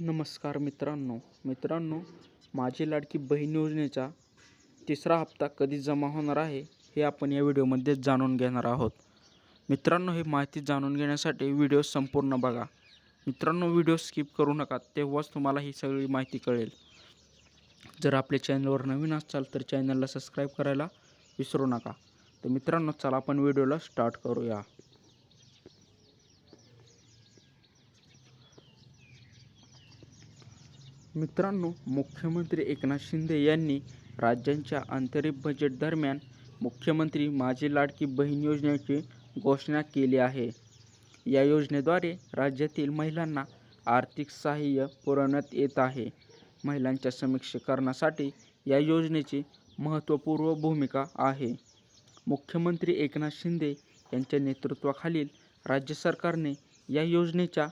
नमस्कार मित्रांनो. मित्रांनो माझी लाडकी बहीण योजनेचा तिसरा हप्ता कधी जमा होणार आहे हे आपण या व्हिडिओमध्ये जाणून घेणार आहोत. मित्रांनो ही माहिती जाणून घेण्यासाठी व्हिडिओ संपूर्ण बघा. मित्रांनो व्हिडिओ स्किप करू नका तेव्हाच तुम्हाला ही सगळी माहिती कळेल. जर आपल्या चॅनलवर नवीन असाल तर चॅनलला सबस्क्राईब करायला विसरू नका. तर मित्रांनो चला आपण व्हिडिओला स्टार्ट करूया. मित्रांनो मुख्यमंत्री एकनाथ शिंदे यांनी राज्यांच्या अंतरिम बजेट दरम्यान मुख्यमंत्री माझी लाडकी बहीण योजनेची घोषणा केली आहे. या योजनेद्वारे राज्यातील महिलांना आर्थिक सहाय्य पुरवण्यात येत आहे. महिलांच्या समीक्षीकरणासाठी या योजनेची महत्त्वपूर्ण भूमिका आहे. मुख्यमंत्री एकनाथ शिंदे यांच्या नेतृत्वाखालील राज्य सरकारने या योजनेच्या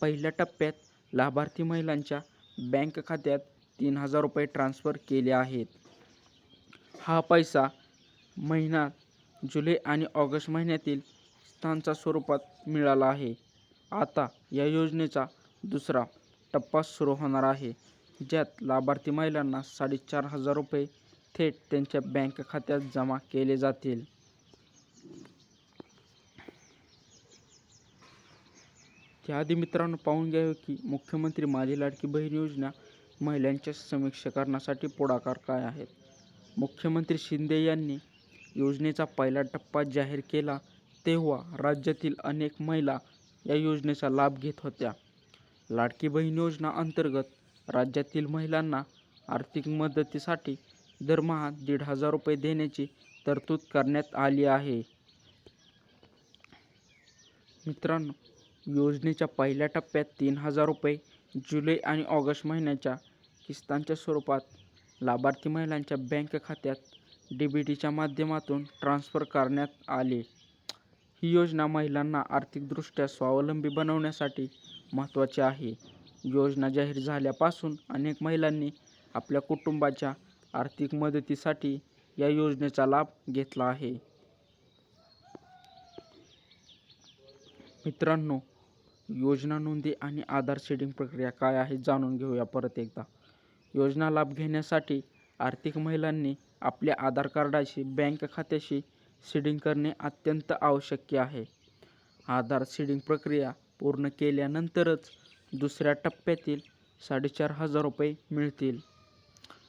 पहिल्या टप्प्यात लाभार्थी महिलांच्या बँक खात्यात तीन हजार रुपये ट्रान्स्फर केले आहेत. हा पैसा महिना जुलै आणि ऑगस्ट महिन्यातील स्थानच्या स्वरूपात मिळाला आहे. आता या योजनेचा दुसरा टप्पा सुरू होणार आहे ज्यात लाभार्थी महिलांना साडेचार हजार रुपये थेट त्यांच्या बँक खात्यात जमा केले जातील. त्याआधी मित्रांनो पाहून घ्यावे की मुख्यमंत्री माझी लाडकी बहीण योजना महिलांच्या समीक्षकरणासाठी पुढाकार काय आहेत मुख्यमंत्री शिंदे यांनी योजनेचा पहिला टप्पा जाहीर केला तेव्हा राज्यातील अनेक महिला या योजनेचा लाभ घेत होत्या. लाडकी बहीण योजना अंतर्गत राज्यातील महिलांना आर्थिक मदतीसाठी दरमहा दीड हजार रुपये देण्याची तरतूद करण्यात आली आहे. मित्रांनो योजनेच्या पहिल्या टप्प्यात तीन हजार रुपये जुलै आणि ऑगस्ट महिन्याच्या किस्तांच्या स्वरूपात लाभार्थी महिलांच्या बँक खात्यात डी बी टीच्या माध्यमातून ट्रान्स्फर करण्यात आले. ही योजना महिलांना आर्थिकदृष्ट्या स्वावलंबी बनवण्यासाठी महत्त्वाची आहे. योजना जाहीर झाल्यापासून अनेक महिलांनी आपल्या कुटुंबाच्या आर्थिक मदतीसाठी या योजनेचा लाभ घेतला आहे. मित्रांनो योजना नोंदी आणि आधार शेडिंग प्रक्रिया काय आहे जाणून घेऊया परत एकदा. योजना लाभ घेण्यासाठी आर्थिक महिलांनी आपल्या आधार कार्डाशी बँक खात्याशी सीडिंग करणे अत्यंत आवश्यक आहे. आधार सीडिंग प्रक्रिया पूर्ण केल्यानंतरच दुसऱ्या टप्प्यातील साडेचार हजार रुपये मिळतील.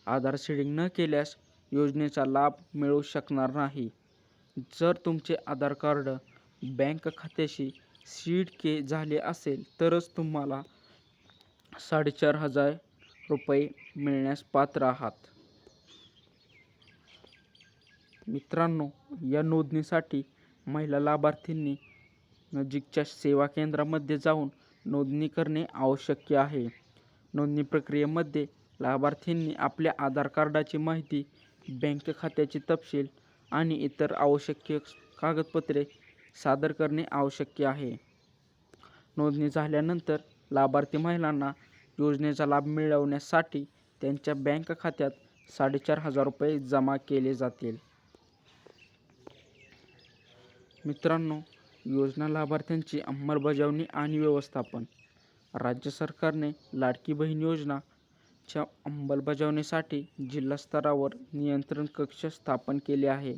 आधार सीडिंग न केल्यास योजनेचा लाभ मिळू शकणार नाही. जर तुमचे आधार कार्ड बँक खात्याशी सीड के झाले असेल तरच तुम्हाला साडेचार हजार रुपये मिळण्यास पात्र आहात. मित्रांनो या नोंदणीसाठी महिला लाभार्थींनी नजीकच्या सेवा केंद्रामध्ये जाऊन नोंदणी करणे आवश्यक आहे. नोंदणी प्रक्रियेमध्ये लाभार्थींनी आपल्या आधार कार्डाची माहिती बँक खात्याचे तपशील आणि इतर आवश्यक कागदपत्रे सादर करणे आवश्यक आहे. नोंदणी झाल्यानंतर लाभार्थी महिलांना योजनेचा लाभ मिळवण्यासाठी त्यांच्या बँक खात्यात साडेचार हजार रुपये जमा केले जातील. मित्रांनो योजना लाभार्थ्यांची अंमलबजावणी आणि व्यवस्थापन. राज्य सरकारने लाडकी बहीण योजनाच्या अंमलबजावणीसाठी जिल्हा स्तरावर नियंत्रण कक्ष स्थापन केले आहे.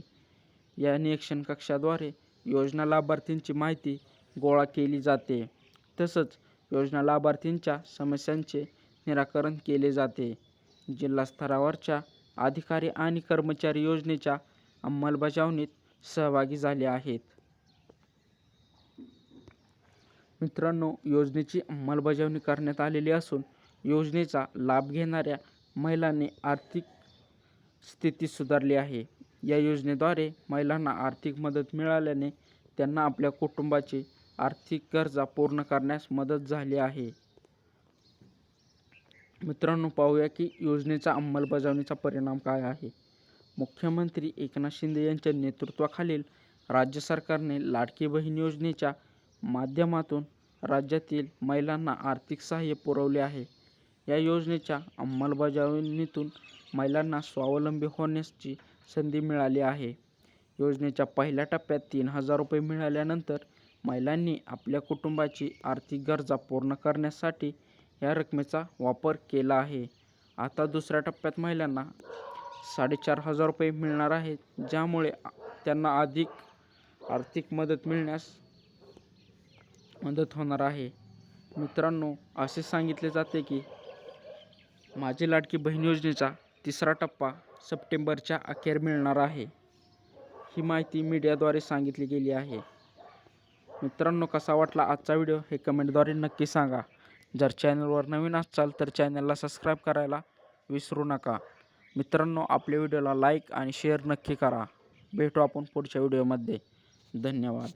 या निरीक्षण कक्षाद्वारे योजना लाभार्थींची माहिती गोळा केली जाते. तसंच योजना लाभार्थींच्या समस्यांचे निराकरण केले जाते. जिल्हा स्तरावरच्या अधिकारी आणि कर्मचारी योजनेच्या अंमलबजावणीत सहभागी झाले आहेत. मित्रांनो योजनेची अंमलबजावणी करण्यात आलेली असून योजनेचा लाभ घेणाऱ्या महिलांनी आर्थिक स्थिती सुधारली आहे. या योजनेद्वारे महिलांना आर्थिक मदत मिळाल्याने त्यांना आपल्या कुटुंबाची आर्थिक गरजा पूर्ण करण्यास मदत झाली आहे. मित्रांनो पाहूया की योजनेचा अंमलबजावणीचा परिणाम काय आहे. मुख्यमंत्री एकनाथ शिंदे यांच्या नेतृत्वाखालील राज्य सरकारने लाडकी बहीण योजनेच्या माध्यमातून राज्यातील महिलांना आर्थिक सहाय्य पुरवले आहे. या योजनेच्या अंमलबजावणीतून महिलांना स्वावलंबी होण्याची संधी मिळाली आहे. योजनेच्या पहिल्या टप्प्यात तीन हजार रुपये मिळाल्यानंतर महिलांनी आपल्या कुटुंबाची आर्थिक गरजा पूर्ण करण्यासाठी या रकमेचा वापर केला आहे. आता दुसऱ्या टप्प्यात महिलांना साडेचार हजार रुपये मिळणार आहेत ज्यामुळे त्यांना अधिक आर्थिक मदत मिळण्यास मदत होणार आहे. मित्रांनो असे सांगितले जाते की माझी लाडकी बहीण योजनेचा तिसरा टप्पा सप्टेंबरच्या अखेर मिळणार आहे ही माहिती मीडियाद्वारे सांगितली गेली आहे. मित्रांनो कसा वाटला आजचा व्हिडिओ हे कमेंटद्वारे नक्की सांगा. जर चॅनलवर नवीन असाल तर चॅनलला सबस्क्राईब करायला विसरू नका. मित्रांनो आपल्या व्हिडिओला लाईक आणि शेअर नक्की करा. भेटू आपण पुढच्या व्हिडिओमध्ये. धन्यवाद.